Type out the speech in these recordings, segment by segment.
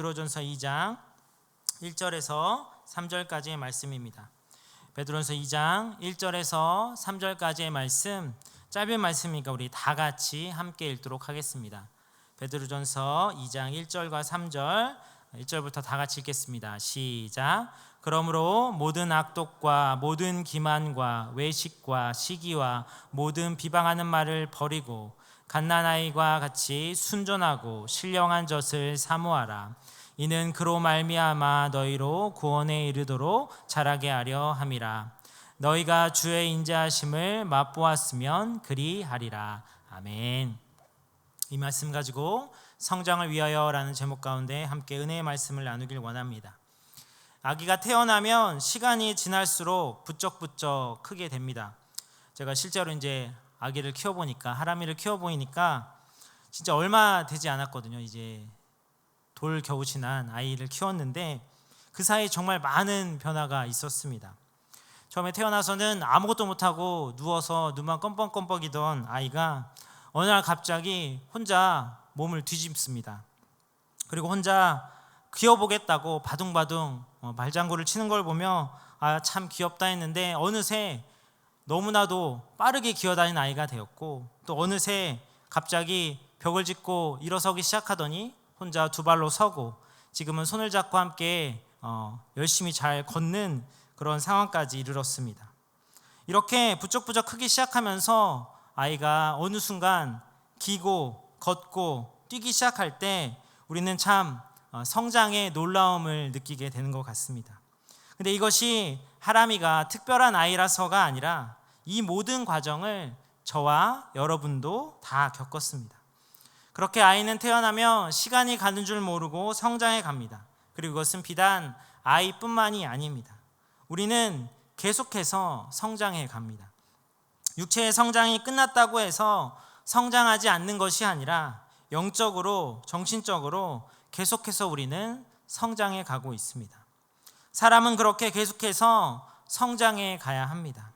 베드로전서 2장 1절에서 3절까지의 말씀입니다. 베드로전서 2장 1절에서 3절까지의 말씀 짧은 말씀이니까 우리 다 같이 함께 읽도록 하겠습니다. 베드로전서 2장 1절과 3절 1절부터 다 같이 읽겠습니다. 시작. 그러므로 모든 악독과 모든 기만과 외식과 시기와 모든 비방하는 말을 버리고 갓난아이와 같이 순전하고 신령한 젖을 사모하라. 이는 그로 말미암아 너희로 구원에 이르도록 자라게 하려 함이라. 너희가 주의 인자하심을 맛보았으면 그리하리라. 아멘. 이 말씀 가지고 성장을 위하여라는 제목 가운데 함께 은혜의 말씀을 나누길 원합니다. 아기가 태어나면 시간이 지날수록 부쩍부쩍 크게 됩니다. 제가 실제로 이제 아기를 키워보니까 하람이를 키워보니까 진짜 얼마 되지 않았거든요. 이제 돌 겨우 지난 아이를 키웠는데 그 사이 에 정말 많은 변화가 있었습니다. 처음에 태어나서는 아무것도 못하고 누워서 눈만 껌뻑껌뻑이던 아이가 어느 날 갑자기 혼자 몸을 뒤집습니다. 그리고 혼자 귀여보겠다고 바둥바둥 어, 말장구를 치는 걸 보며 아 참 귀엽다 했는데 어느새 너무나도 빠르게 기어다니는 아이가 되었고 또 어느새 갑자기 벽을 짚고 일어서기 시작하더니 혼자 두 발로 서고 지금은 손을 잡고 함께 어, 열심히 잘 걷는 그런 상황까지 이르렀습니다. 이렇게 부쩍부쩍 크기 시작하면서 아이가 어느 순간 기고 걷고 뛰기 시작할 때 우리는 참 어, 성장의 놀라움을 느끼게 되는 것 같습니다. 근데 이것이 하람이가 특별한 아이라서가 아니라 이 모든 과정을 저와 여러분도 다 겪었습니다. 그렇게 아이는 태어나면 시간이 가는 줄 모르고 성장해 갑니다. 그리고 그것은 비단 아이뿐만이 아닙니다. 우리는 계속해서 성장해 갑니다. 육체의 성장이 끝났다고 해서 성장하지 않는 것이 아니라 영적으로, 정신적으로 계속해서 우리는 성장해 가고 있습니다. 사람은 그렇게 계속해서 성장해 가야 합니다.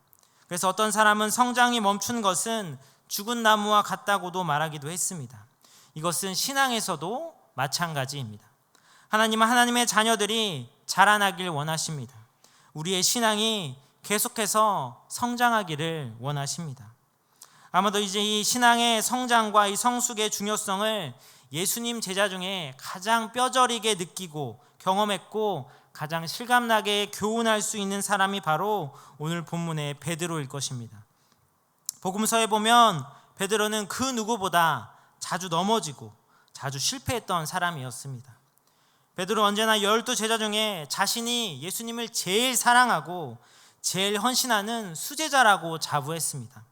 그래서 어떤 사람은 성장이 멈춘 것은 죽은 나무와 같다고도 말하기도 했습니다. 이것은 신앙에서도 마찬가지입니다. 하나님은 하나님의 자녀들이 자라나길 원하십니다. 우리의 신앙이 계속해서 성장하기를 원하십니다. 아마도 이제 이 신앙의 성장과 이 성숙의 중요성을 예수님 제자 중에 가장 뼈저리게 느끼고 경험했고 가장 실감나게 교훈할 수 있는 사람이 바로 오늘 본문의 베드로일 것입니다. 복음서에 보면 베드로는 그 누구보다 자주 넘어지고 자주 실패했던 사람이었습니다. 베드로 언제나 열두 제자 중에 자신이 예수님을 제일 사랑하고 제일 헌신하는 수제자라고 자부했습니다.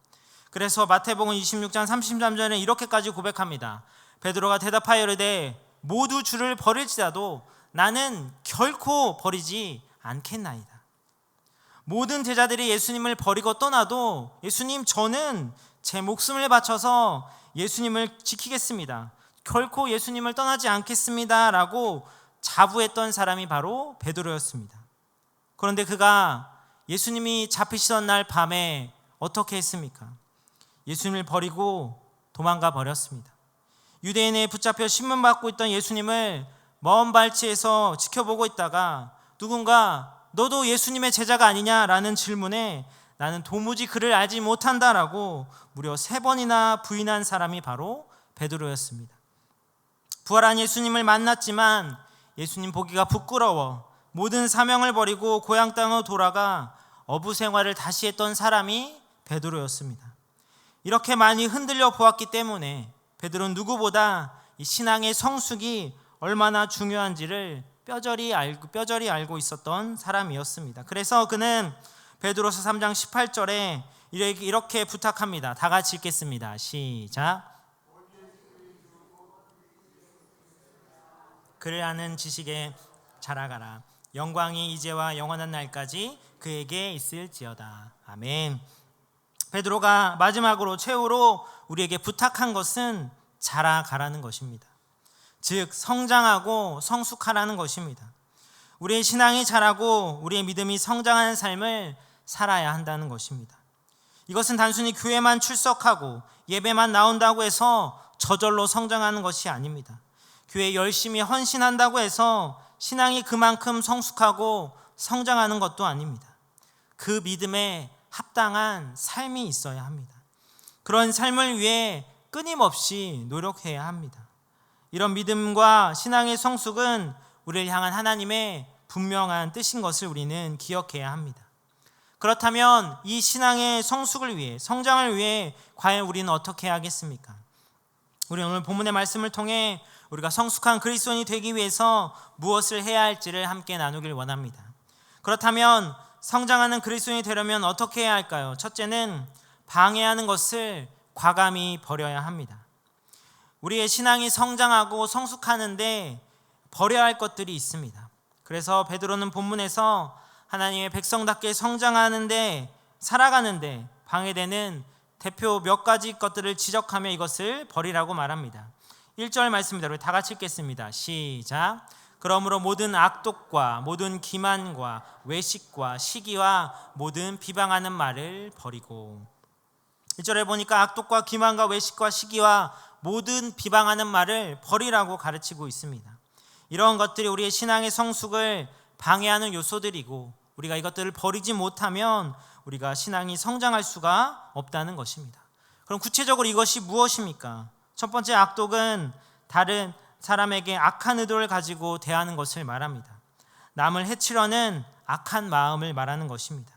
그래서 마태복음 26장 33절에 이렇게까지 고백합니다. 베드로가 대답하여 이르되 모두 주를 버릴지라도 나는 결코 버리지 않겠나이다. 모든 제자들이 예수님을 버리고 떠나도 예수님 저는 제 목숨을 바쳐서 예수님을 지키겠습니다. 결코 예수님을 떠나지 않겠습니다라고 자부했던 사람이 바로 베드로였습니다. 그런데 그가 예수님이 잡히시던 날 밤에 어떻게 했습니까? 예수님을 버리고 도망가 버렸습니다. 유대인에 붙잡혀 신문받고 있던 예수님을 먼 발치에서 지켜보고 있다가 누군가 너도 예수님의 제자가 아니냐라는 질문에 나는 도무지 그를 알지 못한다라고 무려 세 번이나 부인한 사람이 바로 베드로였습니다. 부활한 예수님을 만났지만 예수님 보기가 부끄러워 모든 사명을 버리고 고향 땅으로 돌아가 어부 생활을 다시 했던 사람이 베드로였습니다. 이렇게 많이 흔들려 보았기 때문에 베드로는 누구보다 신앙의 성숙이 얼마나 중요한지를 뼈저리 알고 뼈저리 알고 있었던 사람이었습니다. 그래서 그는 베드로서 3장 18절에 이렇게 부탁합니다. 다 같이 읽겠습니다. 시작. 그를 아는 지식에 자라가라. 영광이 이제와 영원한 날까지 그에게 있을지어다. 아멘. 베드로가 마지막으로 최후로 우리에게 부탁한 것은 자라가라는 것입니다. 즉 성장하고 성숙하라는 것입니다. 우리의 신앙이 자라고 우리의 믿음이 성장하는 삶을 살아야 한다는 것입니다. 이것은 단순히 교회만 출석하고 예배만 나온다고 해서 저절로 성장하는 것이 아닙니다. 교회 열심히 헌신한다고 해서 신앙이 그만큼 성숙하고 성장하는 것도 아닙니다. 그 믿음에 합당한 삶이 있어야 합니다. 그런 삶을 위해 끊임없이 노력해야 합니다. 이런 믿음과 신앙의 성숙은 우리를 향한 하나님의 분명한 뜻인 것을 우리는 기억해야 합니다. 그렇다면 이 신앙의 성숙을 위해 성장을 위해 과연 우리는 어떻게 하겠습니까? 우리 오늘 본문의 말씀을 통해 우리가 성숙한 그리스도인이 되기 위해서 무엇을 해야 할지를 함께 나누길 원합니다. 그렇다면 성장하는 그리스도인이 되려면 어떻게 해야 할까요? 첫째는 방해하는 것을 과감히 버려야 합니다. 우리의 신앙이 성장하고 성숙하는데 버려야 할 것들이 있습니다. 그래서 베드로는 본문에서 하나님의 백성답게 성장하는데 살아가는데 방해되는 대표 몇 가지 것들을 지적하며 이것을 버리라고 말합니다. 1절 말씀입니다. 우리 다 같이 읽겠습니다. 시작. 그러므로 모든 악독과 모든 기만과 외식과 시기와 모든 비방하는 말을 버리고 1절에 보니까 악독과 기만과 외식과 시기와 모든 비방하는 말을 버리라고 가르치고 있습니다. 이러한 것들이 우리의 신앙의 성숙을 방해하는 요소들이고 우리가 이것들을 버리지 못하면 우리가 신앙이 성장할 수가 없다는 것입니다. 그럼 구체적으로 이것이 무엇입니까? 첫 번째 악독은 다른 사람에게 악한 의도를 가지고 대하는 것을 말합니다. 남을 해치려는 악한 마음을 말하는 것입니다.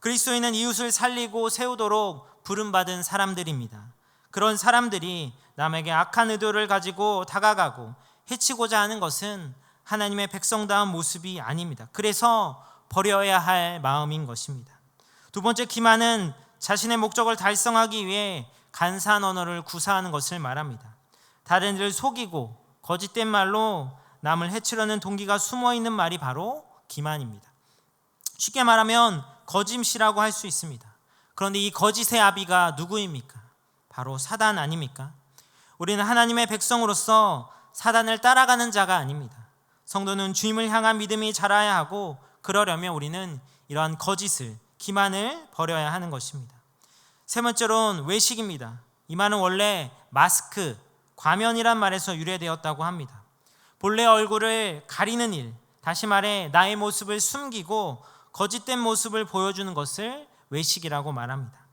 그리스도인은 이웃을 살리고 세우도록 부름받은 사람들입니다. 그런 사람들이 남에게 악한 의도를 가지고 다가가고 해치고자 하는 것은 하나님의 백성다운 모습이 아닙니다. 그래서 버려야 할 마음인 것입니다. 두 번째 기만은 자신의 목적을 달성하기 위해 간사한 언어를 구사하는 것을 말합니다. 다른 이를 속이고 거짓된 말로 남을 해치려는 동기가 숨어 있는 말이 바로 기만입니다. 쉽게 말하면 거짓이라고 할 수 있습니다. 그런데 이 거짓의 아비가 누구입니까? 바로 사단 아닙니까? 우리는 하나님의 백성으로서 사단을 따라가는 자가 아닙니다. 성도는 주님을 향한 믿음이 자라야 하고 그러려면 우리는 이러한 거짓을 기만을 버려야 하는 것입니다. 세 번째로는 외식입니다. 이 말은 원래 마스크, 과면이란 말에서 유래되었다고 합니다. 본래 얼굴을 가리는 일, 다시 말해 나의 모습을 숨기고 거짓된 모습을 보여주는 것을 외식이라고 말합니다.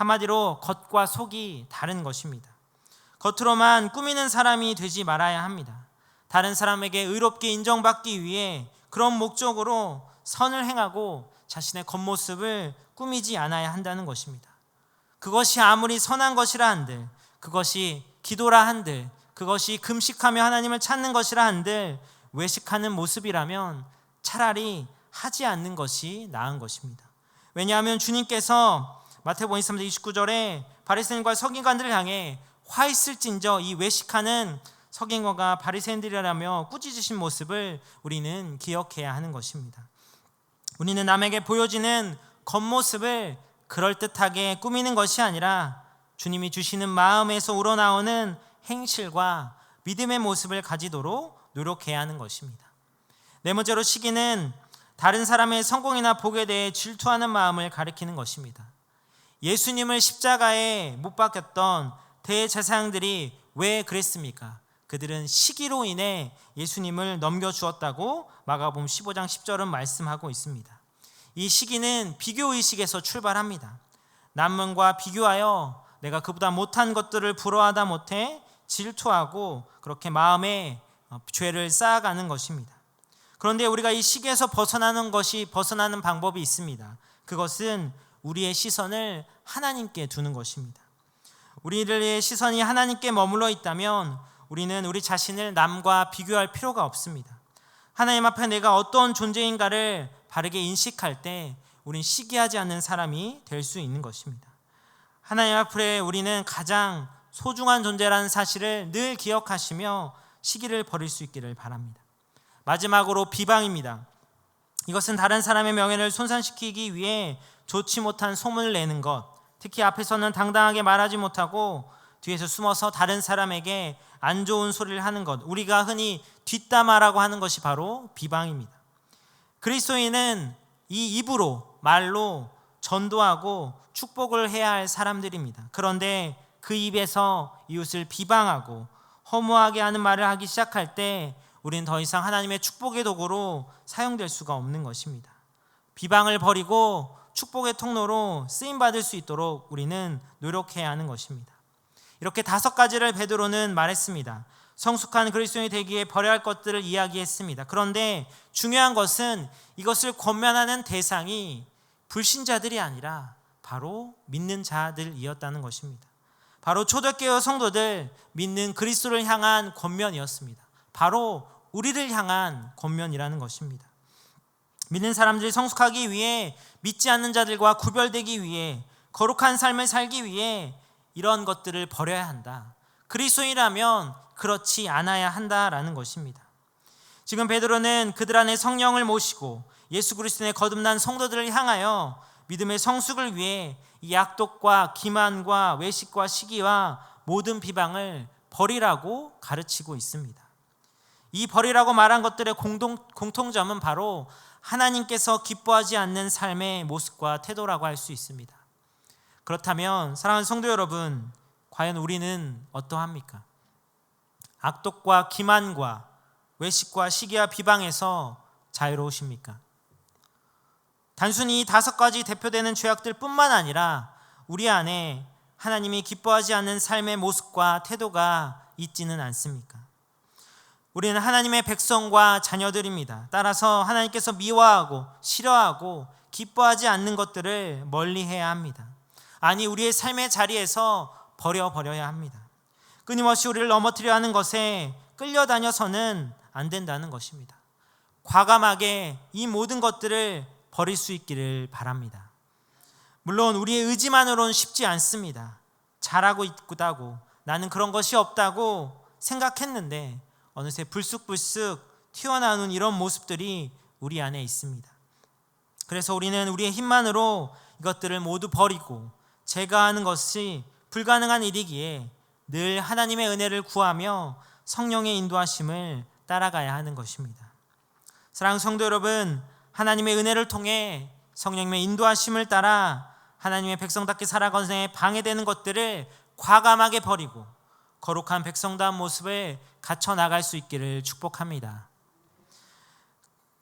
한마디로 겉과 속이 다른 것입니다. 겉으로만 꾸미는 사람이 되지 말아야 합니다. 다른 사람에게 의롭게 인정받기 위해 그런 목적으로 선을 행하고 자신의 겉모습을 꾸미지 않아야 한다는 것입니다. 그것이 아무리 선한 것이라 한들, 그것이 기도라 한들, 그것이 금식하며 하나님을 찾는 것이라 한들, 외식하는 모습이라면 차라리 하지 않는 것이 나은 것입니다. 왜냐하면 주님께서 마태복음 23장 29절에 바리새인과 서기관들을 향해 화 있을진저 이 외식하는 서기관과 바리새인들이라며 꾸짖으신 모습을 우리는 기억해야 하는 것입니다. 우리는 남에게 보여지는 겉모습을 그럴듯하게 꾸미는 것이 아니라 주님이 주시는 마음에서 우러나오는 행실과 믿음의 모습을 가지도록 노력해야 하는 것입니다. 네 번째로 시기는 다른 사람의 성공이나 복에 대해 질투하는 마음을 가리키는 것입니다. 예수님을 십자가에 못 박혔던 대제사장들이 왜 그랬습니까? 그들은 시기로 인해 예수님을 넘겨주었다고 마가복음 15장 10절은 말씀하고 있습니다. 이 시기는 비교 의식에서 출발합니다. 남문과 비교하여 내가 그보다 못한 것들을 부러워하다 못해 질투하고 그렇게 마음에 어, 죄를 쌓아가는 것입니다. 그런데 우리가 이 시기에서 벗어나는 것이 벗어나는 방법이 있습니다. 그것은 우리의 시선을 하나님께 두는 것입니다. 우리들의 시선이 하나님께 머물러 있다면 우리는 우리 자신을 남과 비교할 필요가 없습니다. 하나님 앞에 내가 어떤 존재인가를 바르게 인식할 때 우린 시기하지 않는 사람이 될 수 있는 것입니다. 하나님 앞에 우리는 가장 소중한 존재라는 사실을 늘 기억하시며 시기를 버릴 수 있기를 바랍니다. 마지막으로 비방입니다. 이것은 다른 사람의 명예를 손상시키기 위해 좋지 못한 소문을 내는 것, 특히 앞에서는 당당하게 말하지 못하고 뒤에서 숨어서 다른 사람에게 안 좋은 소리를 하는 것, 우리가 흔히 뒷담화라고 하는 것이 바로 비방입니다. 그리스도인은 이 입으로 말로 전도하고 축복을 해야 할 사람들입니다. 그런데 그 입에서 이웃을 비방하고 허무하게 하는 말을 하기 시작할 때 우리는 더 이상 하나님의 축복의 도구로 사용될 수가 없는 것입니다. 비방을 버리고 축복의 통로로 쓰임 받을 수 있도록 우리는 노력해야 하는 것입니다. 이렇게 다섯 가지를 베드로는 말했습니다. 성숙한 그리스도인이 되기에 버려야 할 것들을 이야기했습니다. 그런데 중요한 것은 이것을 권면하는 대상이 불신자들이 아니라 바로 믿는 자들이었다는 것입니다. 바로 초대교회 성도들 믿는 그리스도를 향한 권면이었습니다. 바로 우리를 향한 권면이라는 것입니다. 믿는 사람들이 성숙하기 위해 믿지 않는 자들과 구별되기 위해 거룩한 삶을 살기 위해 이런 것들을 버려야 한다. 그리스도인이라면 그렇지 않아야 한다라는 것입니다. 지금 베드로는 그들 안에 성령을 모시고 예수 그리스도의 거듭난 성도들을 향하여 믿음의 성숙을 위해 이 약독과 기만과 외식과 시기와 모든 비방을 버리라고 가르치고 있습니다. 이 버리라고 말한 것들의 공동, 공통점은 바로 하나님께서 기뻐하지 않는 삶의 모습과 태도라고 할 수 있습니다. 그렇다면 사랑하는 성도 여러분, 과연 우리는 어떠합니까? 악독과 기만과 외식과 시기와 비방에서 자유로우십니까? 단순히 다섯 가지 대표되는 죄악들 뿐만 아니라 우리 안에 하나님이 기뻐하지 않는 삶의 모습과 태도가 있지는 않습니까? 우리는 하나님의 백성과 자녀들입니다. 따라서 하나님께서 미워하고 싫어하고 기뻐하지 않는 것들을 멀리 해야 합니다. 아니, 우리의 삶의 자리에서 버려버려야 합니다. 끊임없이 우리를 넘어뜨려 하는 것에 끌려다녀서는 안 된다는 것입니다. 과감하게 이 모든 것들을 버릴 수 있기를 바랍니다. 물론 우리의 의지만으로는 쉽지 않습니다. 잘하고 있다고 나는 그런 것이 없다고 생각했는데 어느새 불쑥불쑥 튀어나오는 이런 모습들이 우리 안에 있습니다. 그래서 우리는 우리의 힘만으로 이것들을 모두 버리고 제거하는 것이 불가능한 일이기에 늘 하나님의 은혜를 구하며 성령의 인도하심을 따라가야 하는 것입니다. 사랑하는 성도 여러분, 하나님의 은혜를 통해 성령님의 인도하심을 따라 하나님의 백성답게 살아가는 방해되는 것들을 과감하게 버리고 거룩한 백성다운 모습을 갖춰 나갈 수 있기를 축복합니다.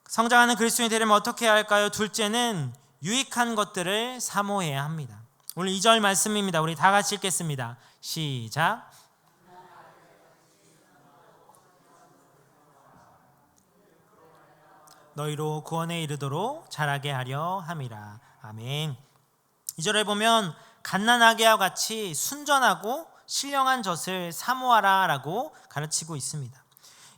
성장하는 그리스도인이 되려면 어떻게 해야 할까요? 둘째는 유익한 것들을 사모해야 합니다. 오늘 2절 말씀입니다. 우리 다 같이 읽겠습니다. 시작. 너희로 구원에 이르도록 자라게 하려 함이라. 아멘. 2절에 보면 갓난아기와 같이 순전하고 신령한 젖을 사모하라라고 가르치고 있습니다.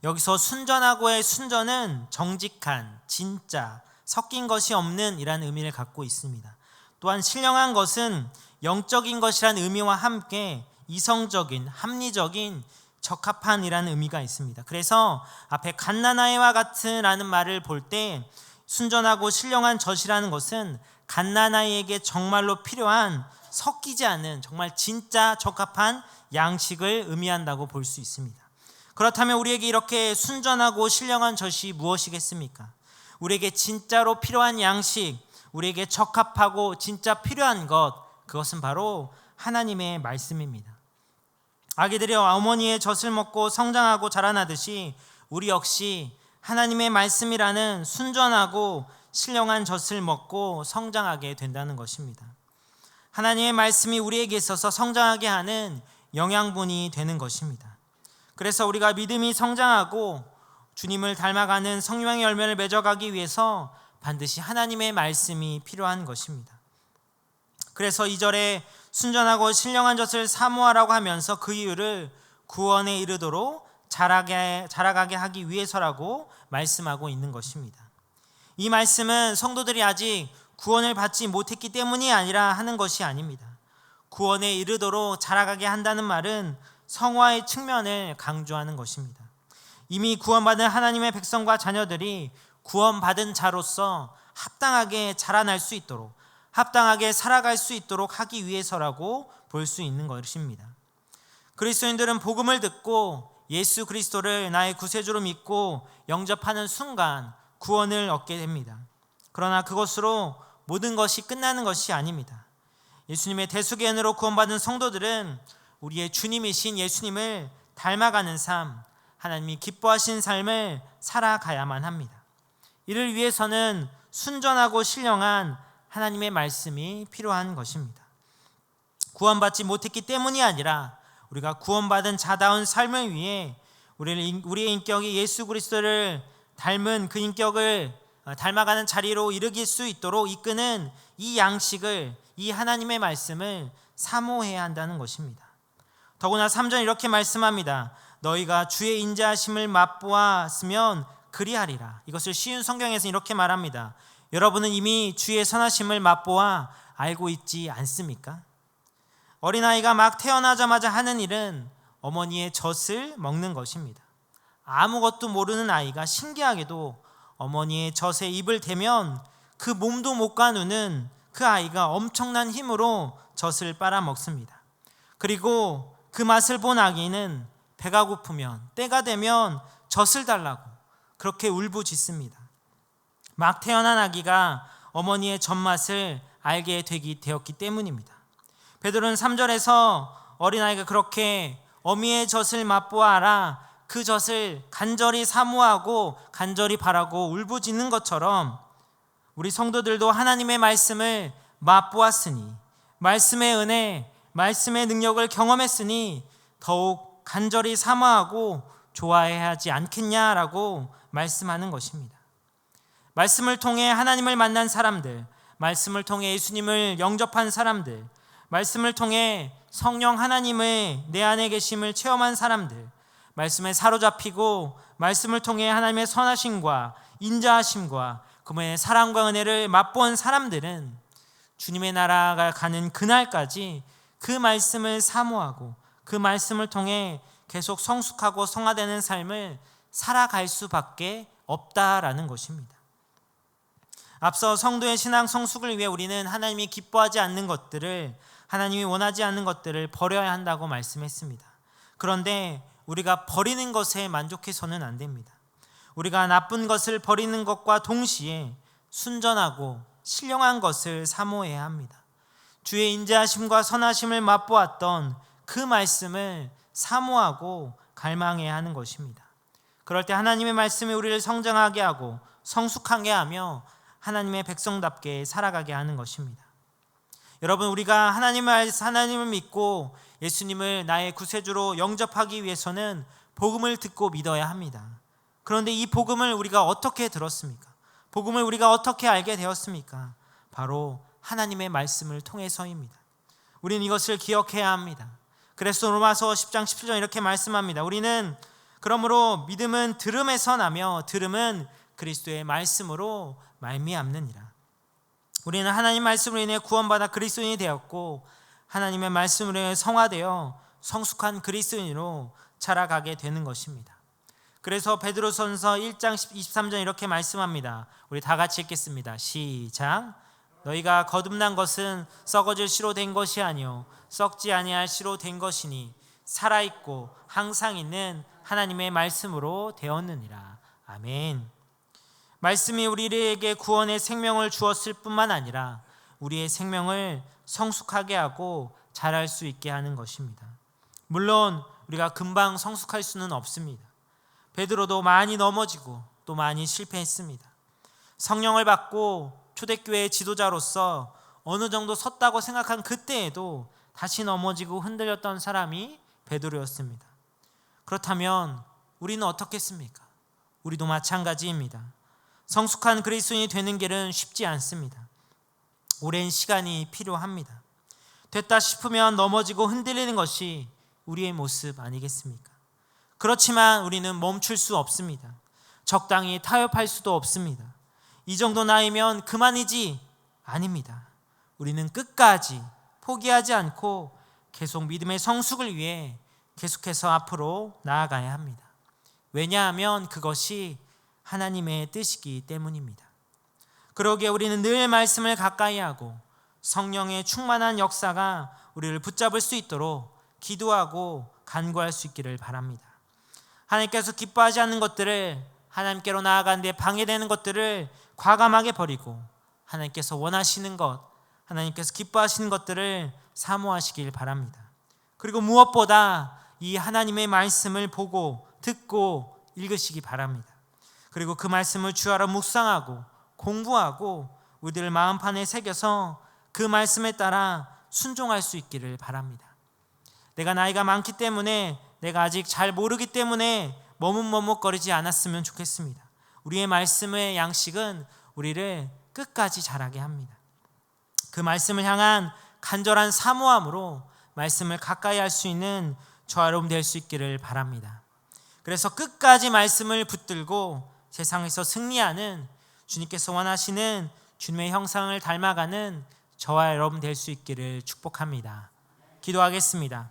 여기서 순전하고의 순전은 정직한, 진짜, 섞인 것이 없는 이라는 의미를 갖고 있습니다. 또한 신령한 것은 영적인 것이라는 의미와 함께 이성적인, 합리적인, 적합한이라는 의미가 있습니다. 그래서 앞에 갓나나이와 같은라는 말을 볼 때 순전하고 신령한 젖이라는 것은 갓나나이에게 정말로 필요한 섞이지 않는 정말 진짜 적합한 양식을 의미한다고 볼 수 있습니다. 그렇다면 우리에게 이렇게 순전하고 신령한 젖이 무엇이겠습니까? 우리에게 진짜로 필요한 양식, 우리에게 적합하고 진짜 필요한 것, 그것은 바로 하나님의 말씀입니다. 아기들이 어머니의 젖을 먹고 성장하고 자라나듯이 우리 역시 하나님의 말씀이라는 순전하고 신령한 젖을 먹고 성장하게 된다는 것입니다. 하나님의 말씀이 우리에게 있어서 성장하게 하는 영양분이 되는 것입니다. 그래서 우리가 믿음이 성장하고 주님을 닮아가는 성령의 열매를 맺어가기 위해서 반드시 하나님의 말씀이 필요한 것입니다. 그래서 이절에 순전하고 신령한 젖을 사모하라고 하면서 그 이유를 구원에 이르도록 자라게, 자라가게 하기 위해서라고 말씀하고 있는 것입니다. 이 말씀은 성도들이 아직 구원을 받지 못했기 때문이 아니라 하는 것이 아닙니다. 구원에 이르도록 자라가게 한다는 말은 성화의 측면을 강조하는 것입니다. 이미 구원받은 하나님의 백성과 자녀들이 구원받은 자로서 합당하게 자라날 수 있도록 합당하게 살아갈 수 있도록 하기 위해서라고 볼 수 있는 것입니다. 그리스도인들은 복음을 듣고 예수 그리스도를 나의 구세주로 믿고 영접하는 순간 구원을 얻게 됩니다. 그러나 그것으로 모든 것이 끝나는 것이 아닙니다. 예수님의 은혜로 구원받은 성도들은 우리의 주님이신 예수님을 닮아가는 삶, 하나님이 기뻐하신 삶을 살아가야만 합니다. 이를 위해서는 순전하고 신령한 하나님의 말씀이 필요한 것입니다. 구원받지 못했기 때문이 아니라 우리가 구원받은 자다운 삶을 위해 우리의 인격이 예수 그리스도를 닮은 그 인격을 어, 닮아가는 자리로 이르길 수 있도록 이끄는 이 양식을 이 하나님의 말씀을 사모해야 한다는 것입니다. 더구나 3절 이렇게 말씀합니다. 너희가 주의 인자하심을 맛보았으면 그리하리라. 이것을 쉬운 성경에서 이렇게 말합니다. 여러분은 이미 주의 선하심을 맛보아 알고 있지 않습니까? 어린아이가 막 태어나자마자 하는 일은 어머니의 젖을 먹는 것입니다. 아무것도 모르는 아이가 신기하게도 어머니의 젖에 입을 대면 그 몸도 못 가누는 그 아이가 엄청난 힘으로 젖을 빨아먹습니다. 그리고 그 맛을 본 아기는 배가 고프면 때가 되면 젖을 달라고 그렇게 울부짖습니다. 막 태어난 아기가 어머니의 젖맛을 알게 되기 되었기 때문입니다. 베드로는 3절에서 어린아이가 그렇게 어미의 젖을 맛보아라 그 젖을 간절히 사모하고 간절히 바라고 울부짖는 것처럼 우리 성도들도 하나님의 말씀을 맛보았으니 말씀의 은혜, 말씀의 능력을 경험했으니 더욱 간절히 사모하고 좋아해야 하지 않겠냐라고 말씀하는 것입니다. 말씀을 통해 하나님을 만난 사람들, 말씀을 통해 예수님을 영접한 사람들, 말씀을 통해 성령 하나님의 내 안에 계심을 체험한 사람들, 말씀에 사로잡히고 말씀을 통해 하나님의 선하심과 인자하심과 그분의 사랑과 은혜를 맛본 사람들은 주님의 나라가 가는 그날까지 그 말씀을 사모하고 그 말씀을 통해 계속 성숙하고 성화되는 삶을 살아갈 수밖에 없다라는 것입니다. 앞서 성도의 신앙 성숙을 위해 우리는 하나님이 기뻐하지 않는 것들을 하나님이 원하지 않는 것들을 버려야 한다고 말씀했습니다. 그런데 우리가 버리는 것에 만족해서는 안 됩니다. 우리가 나쁜 것을 버리는 것과 동시에 순전하고 신령한 것을 사모해야 합니다. 주의 인자하심과 선하심을 맛보았던 그 말씀을 사모하고 갈망해야 하는 것입니다. 그럴 때 하나님의 말씀이 우리를 성장하게 하고 성숙하게 하며 하나님의 백성답게 살아가게 하는 것입니다. 여러분 우리가 하나님을 하나님을 믿고 예수님을 나의 구세주로 영접하기 위해서는 복음을 듣고 믿어야 합니다. 그런데 이 복음을 우리가 어떻게 들었습니까? 복음을 우리가 어떻게 알게 되었습니까? 바로 하나님의 말씀을 통해서입니다. 우리는 이것을 기억해야 합니다. 그래서 로마서 10장 17절 이렇게 말씀합니다. 우리는 그러므로 믿음은 들음에서 나며 들음은 그리스도의 말씀으로 말미암느니라. 우리는 하나님 말씀으로 인해 구원받아 그리스도인이 되었고 하나님의 말씀으로 인해 성화되어 성숙한 그리스도인으로 자라가게 되는 것입니다. 그래서 베드로전서 1장 23절 이렇게 말씀합니다. 우리 다 같이 읽겠습니다. 시작. 너희가 거듭난 것은 썩어질 씨로 된 것이 아니요 썩지 아니할 씨로 된 것이니 살아 있고 항상 있는 하나님의 말씀으로 되었느니라. 아멘. 말씀이 우리에게 구원의 생명을 주었을 뿐만 아니라 우리의 생명을 성숙하게 하고 자랄 수 있게 하는 것입니다. 물론 우리가 금방 성숙할 수는 없습니다. 베드로도 많이 넘어지고 또 많이 실패했습니다. 성령을 받고 초대교회 지도자로서 어느 정도 섰다고 생각한 그때에도 다시 넘어지고 흔들렸던 사람이 베드로였습니다. 그렇다면 우리는 어떻겠습니까? 우리도 마찬가지입니다. 성숙한 그리스도인이 되는 길은 쉽지 않습니다. 오랜 시간이 필요합니다. 됐다 싶으면 넘어지고 흔들리는 것이 우리의 모습 아니겠습니까? 그렇지만 우리는 멈출 수 없습니다. 적당히 타협할 수도 없습니다. 이 정도 나이면 그만이지 아닙니다. 우리는 끝까지 포기하지 않고 계속 믿음의 성숙을 위해 계속해서 앞으로 나아가야 합니다. 왜냐하면 그것이 하나님의 뜻이기 때문입니다. 그러기에 우리는 늘 말씀을 가까이 하고 성령의 충만한 역사가 우리를 붙잡을 수 있도록 기도하고 간구할 수 있기를 바랍니다. 하나님께서 기뻐하지 않는 것들을 하나님께로 나아가는데 방해되는 것들을 과감하게 버리고 하나님께서 원하시는 것, 하나님께서 기뻐하시는 것들을 사모하시길 바랍니다. 그리고 무엇보다 이 하나님의 말씀을 보고 듣고 읽으시기 바랍니다. 그리고 그 말씀을 주하러 묵상하고 공부하고 우리들 마음판에 새겨서 그 말씀에 따라 순종할 수 있기를 바랍니다. 내가 나이가 많기 때문에 내가 아직 잘 모르기 때문에 머뭇머뭇거리지 않았으면 좋겠습니다. 우리의 말씀의 양식은 우리를 끝까지 자라게 합니다. 그 말씀을 향한 간절한 사모함으로 말씀을 가까이 할 수 있는 여러분 될수 있기를 바랍니다. 그래서 끝까지 말씀을 붙들고 세상에서 승리하는 주님께서 원하시는 주님의 형상을 닮아가는 저와 여러분 될 수 있기를 축복합니다. 기도하겠습니다.